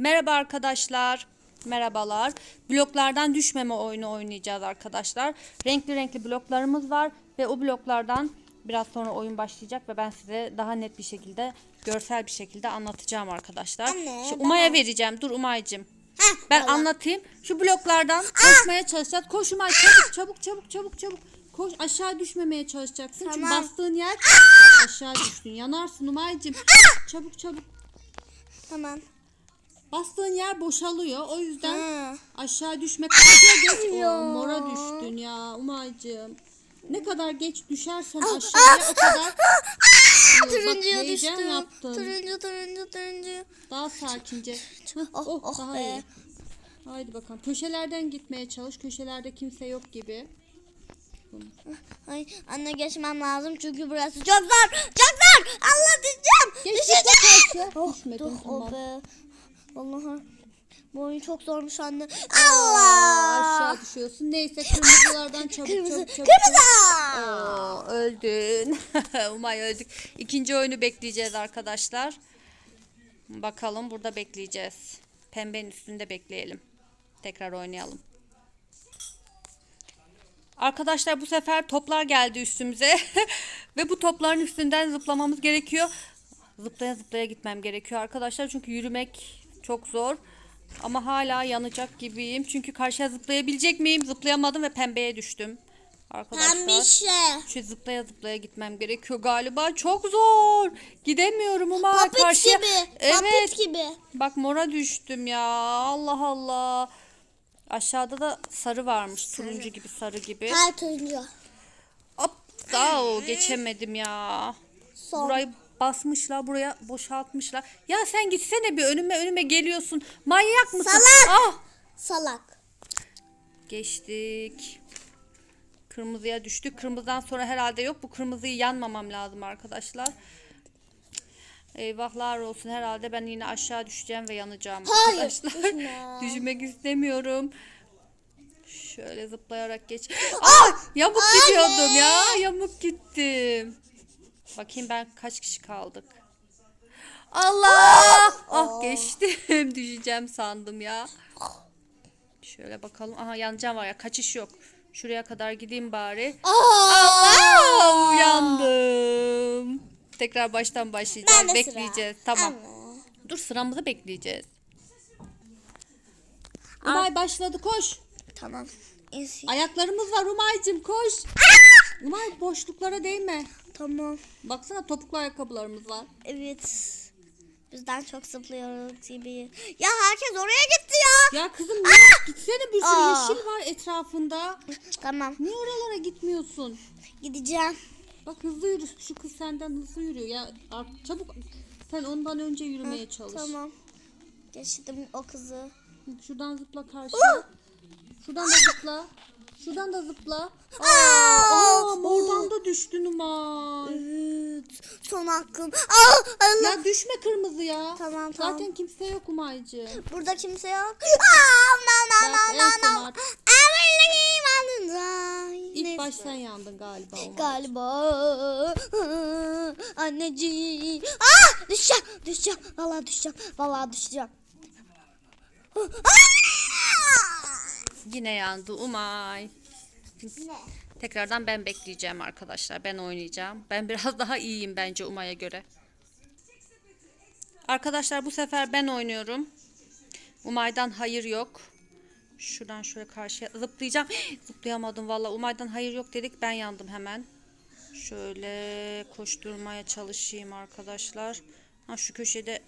Merhaba arkadaşlar. Merhabalar. Bloklardan düşmeme oyunu oynayacağız arkadaşlar. Renkli renkli bloklarımız var ve o bloklardan biraz sonra oyun başlayacak ve ben size daha net bir şekilde, görsel bir şekilde anlatacağım arkadaşlar. Anne, Şu ben- Umay'a vereceğim. Dur Umay'cığım. Ben tamam. anlatayım. Şu bloklardan koşmaya çalışacağız. Koş Umay çabuk çabuk çabuk çabuk çabuk. Koş aşağı düşmemeye çalışacaksın. Çünkü Tamam. bastığın yer aşağı düştün. Yanarsın Umay'cığım. Çabuk çabuk. Tamam. Bastığın yer boşalıyor. O yüzden Ha. aşağı düşme karşıya geç. Oo, mora düştün ya Umay'cığım. Ne kadar geç düşersen aşağıya o kadar Bak, Turuncuya düştüm. yaptın. Turuncu turuncu turuncu. Daha sakince. Oh, oh, oh daha be. iyi. Haydi bakalım. Köşelerden gitmeye çalış. Köşelerde kimse yok gibi. Ay anne geçmem lazım çünkü burası çok zor. Çok zor. Allah düşeceğim. Geç, Düşeceğim. Oh, Düşmedin, dur, tamam. Vallahi bu oyun çok zormuş anne. Aa, Allah. aşağı düşüyorsun. Neyse kırmızılardan çabuk Kırmızı. çabuk çabuk. Kırmızı. Oo, öldün. Umay öldük. İkinci oyunu bekleyeceğiz arkadaşlar. Bakalım burada bekleyeceğiz. Pembenin üstünde bekleyelim. Tekrar oynayalım. Arkadaşlar bu sefer toplar geldi üstümüze. Ve bu topların üstünden zıplamamız gerekiyor. Zıplaya zıplaya gitmem gerekiyor arkadaşlar. Çünkü yürümek çok zor. Ama hala yanacak gibiyim. Çünkü karşıya zıplayabilecek miyim? Zıplayamadım ve pembeye düştüm. Arkadaşlar. Pembişe. Şu zıplaya zıplaya gitmem gerekiyor galiba. Çok zor. Gidemiyorum ama Papit karşıya. gibi. Evet. Papit gibi. Bak mora düştüm ya. Allah Allah. Aşağıda da sarı varmış. Turuncu gibi sarı gibi. Her turuncu. Hop. Daha geçemedim ya. Son. Burayı basmışlar, buraya boşaltmışlar. Ya sen gitsene bir önüme önüme geliyorsun. Manyak mısın? Salak. Ah! Salak. Geçtik. Kırmızıya düştük. Kırmızıdan sonra herhalde yok. Bu kırmızıyı yanmamam lazım arkadaşlar. Eyvahlar olsun. Herhalde ben yine aşağı düşeceğim ve yanacağım Hayır, arkadaşlar. düşme. Düşmek istemiyorum. Şöyle zıplayarak geç. Aa, yamuk gidiyordum ya. Yamuk gittim. Bakayım ben kaç kişi kaldık. Allah! Ah geçtim. Düşeceğim sandım ya. Şöyle bakalım. Aha yanacağım var ya. Kaçış yok. Şuraya kadar gideyim bari. Allah! Uyandım. Tekrar baştan başlayacağız. Ben de sıra. Bekleyeceğiz. Tamam. Dur sıramızı bekleyeceğiz. Umay başladı koş. Tamam. Ayaklarımız var Umay'cım koş. Umay boşluklara değme. Tamam. Baksana topuklu ayakkabılarımız var. Evet. Bizden çok zıplıyoruz gibi. Ya herkes oraya gitti ya. Ya kızım niye gitsene bir sürü Aa. yeşil var etrafında. Tamam. Niye oralara gitmiyorsun? Gideceğim. Bak hızlı yürü. Şu kız senden hızlı yürüyor. Ya ar- çabuk. Sen ondan önce yürümeye çalış. Tamam. Geçtim o kızı. Şuradan zıpla karşıya. Şuradan da zıpla. Şuradan da zıpla. Aa, aa, oradan da düştün Umay. Evet. Son hakkım. Aa, Allah. Ya düşme kırmızı ya. Tamam, tamam. Zaten kimse yok Umay'cığım. Burada kimse yok. Aa, no, no, Bak, no, no, anında. İlk Neyse. baş sen yandın galiba Umay. Galiba anneciğim. Ah düşeceğim düşeceğim. Vallahi düşeceğim. Vallahi düşeceğim. Yine yandı Umay. Tekrardan ben bekleyeceğim arkadaşlar. Ben oynayacağım. Ben biraz daha iyiyim bence Umay'a göre. Arkadaşlar bu sefer ben oynuyorum. Umay'dan hayır yok. Şuradan şöyle karşıya zıplayacağım. Zıplayamadım valla. Umay'dan hayır yok dedik. Ben yandım hemen. Şöyle koşturmaya çalışayım arkadaşlar. Ha şu köşede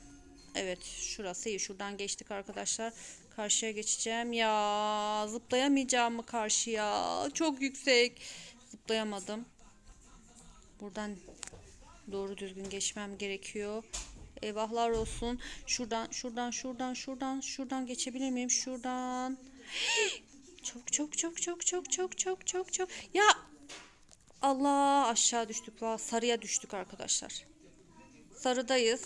evet şurası iyi. Şuradan geçtik arkadaşlar. Karşıya geçeceğim. Ya zıplayamayacağım mı karşıya? Çok yüksek. Zıplayamadım. Buradan doğru düzgün geçmem gerekiyor. Eyvahlar olsun. Şuradan, şuradan, şuradan, şuradan, şuradan geçebilir miyim? Şuradan. Çok çok çok çok çok çok çok çok çok. Ya Allah aşağı düştük. Sarıya düştük arkadaşlar. Sarıdayız.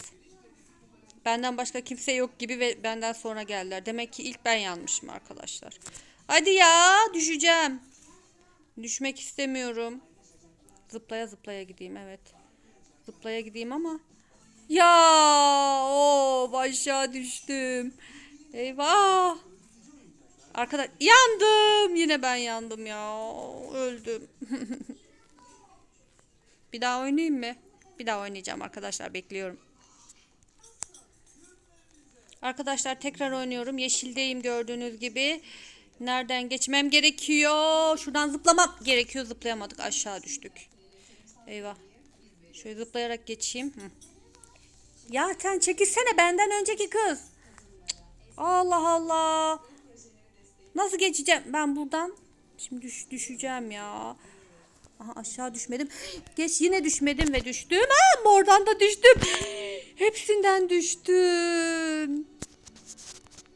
Benden başka kimse yok gibi ve benden sonra geldiler. Demek ki ilk ben yanmışım arkadaşlar. Hadi ya düşeceğim. Düşmek istemiyorum. Zıplaya zıplaya gideyim evet. Zıplaya gideyim ama Ya o aşağı düştüm. Eyvah. Arkadaş yandım. Yine ben yandım ya. Öldüm. Bir daha oynayayım mı? Bir daha oynayacağım arkadaşlar bekliyorum. Arkadaşlar tekrar oynuyorum. Yeşildeyim gördüğünüz gibi. Nereden geçmem gerekiyor? Şuradan zıplamam gerekiyor. Zıplayamadık. Aşağı düştük. Eyvah. Şöyle zıplayarak geçeyim. Hı. Ya sen çekilsene benden önceki kız. Allah Allah. Nasıl geçeceğim ben buradan? Şimdi düş, düşeceğim ya. Aha aşağı düşmedim. Geç yine düşmedim ve düştüm. Ha, oradan da düştüm. Hepsinden düştüm.